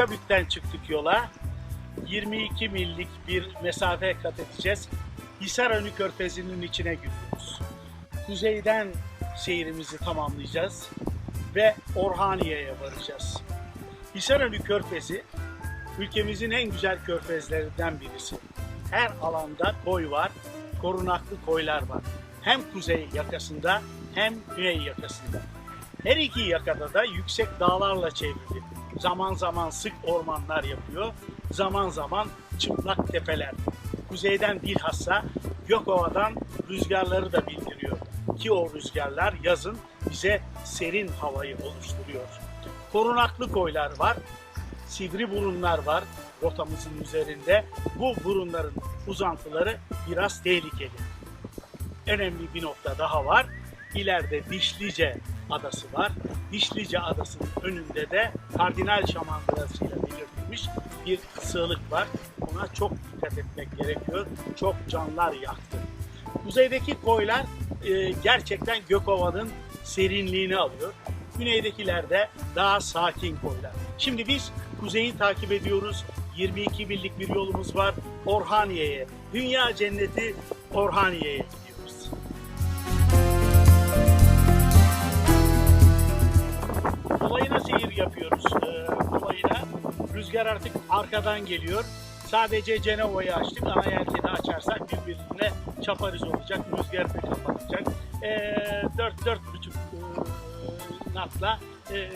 Bucabük'ten çıktık yola. 22 millik bir mesafe kat edeceğiz. Hisarönü Körfezi'nin içine giriyoruz. Kuzeyden seyrimizi tamamlayacağız ve Orhaniye'ye varacağız. Hisarönü Körfezi ülkemizin en güzel körfezlerinden birisi. Her alanda koy var, korunaklı koylar var. Hem kuzey yakasında hem güney yakasında. Her iki yakada da yüksek dağlarla çevrili. Zaman zaman sık ormanlar yapıyor, zaman zaman çıplak tepeler. Kuzeyden bilhassa Gökova'dan rüzgarları da bildiriyor. Ki o rüzgarlar yazın bize serin havayı oluşturuyor. Korunaklı koylar var, sivri burunlar var rotamızın üzerinde. Bu burunların uzantıları biraz tehlikeli. Önemli bir nokta daha var. İleride Dişlice Adası var. Dişlice Adası'nın önünde de Kardinal Şamandırası'yla belirtilmiş bir sığlık var. Ona çok dikkat etmek gerekiyor. Çok canlar yaktı. Kuzeydeki koylar e, gerçekten Gökova'nın serinliğini alıyor. Güneydekiler de daha sakin koylar. Şimdi biz kuzeyi takip ediyoruz. 22 millik bir yolumuz var. Orhaniye'ye, dünya cenneti Orhaniye'ye Rüzgar artık arkadan geliyor. Sadece Cenova'yı açtık. Ana yelkeni açarsak birbirine çaparız olacak. Rüzgar da kapatacak. Ee, 4 4 buçuk e, natla e,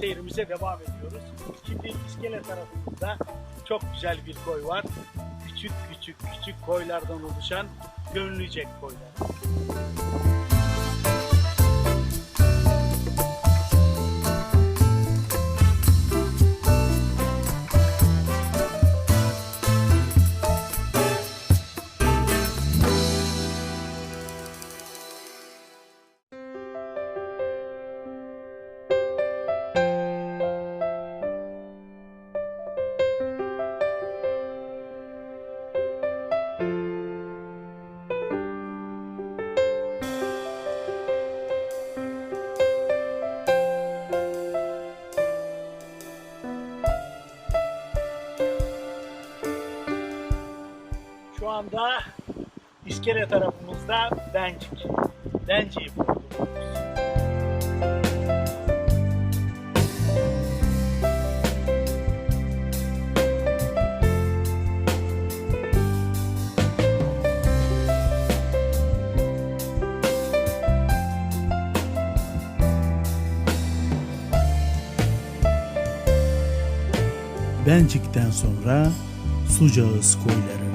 seyrimize devam ediyoruz. Şimdi iskele tarafımızda çok güzel bir koy var. Küçük küçük küçük koylardan oluşan Gönlücek koyları. Anda iskele tarafımızda Bencik. Bencik'i. Bencik'ten sonra Sucağız koyları.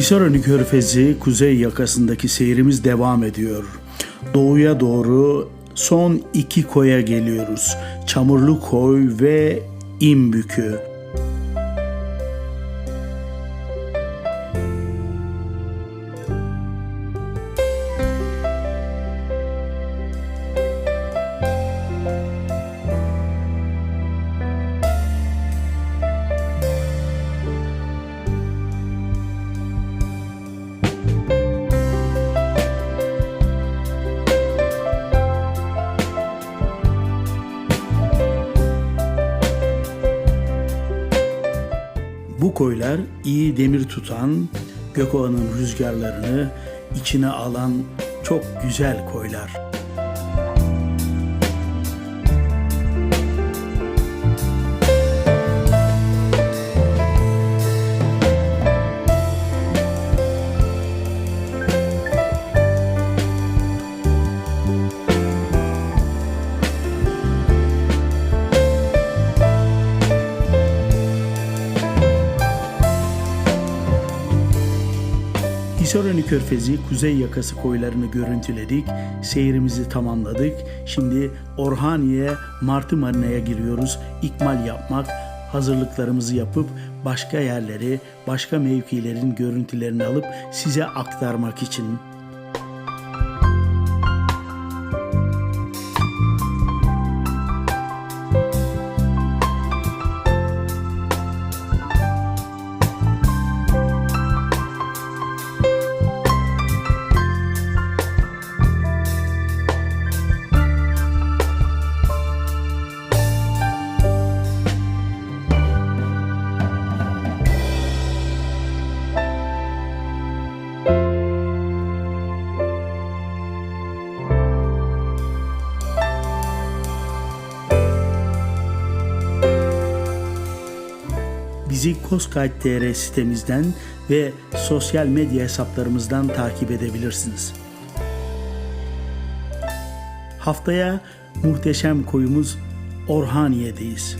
Hisarönü Körfezi kuzey yakasındaki seyrimiz devam ediyor. Doğuya doğru son iki koya geliyoruz. Çamurlu Koy ve İmbükü. Bu koylar iyi demir tutan, Gökova'nın rüzgarlarını içine alan çok güzel koylar. Hisarönü Körfezi kuzey yakası koylarını görüntüledik. Seyrimizi tamamladık. Şimdi Orhaniye Martı Marina'ya giriyoruz. İkmal yapmak, hazırlıklarımızı yapıp başka yerleri, başka mevkilerin görüntülerini alıp size aktarmak için. Bizi Koskayt.tr sitemizden ve sosyal medya hesaplarımızdan takip edebilirsiniz. Haftaya muhteşem koyumuz Orhaniye'deyiz.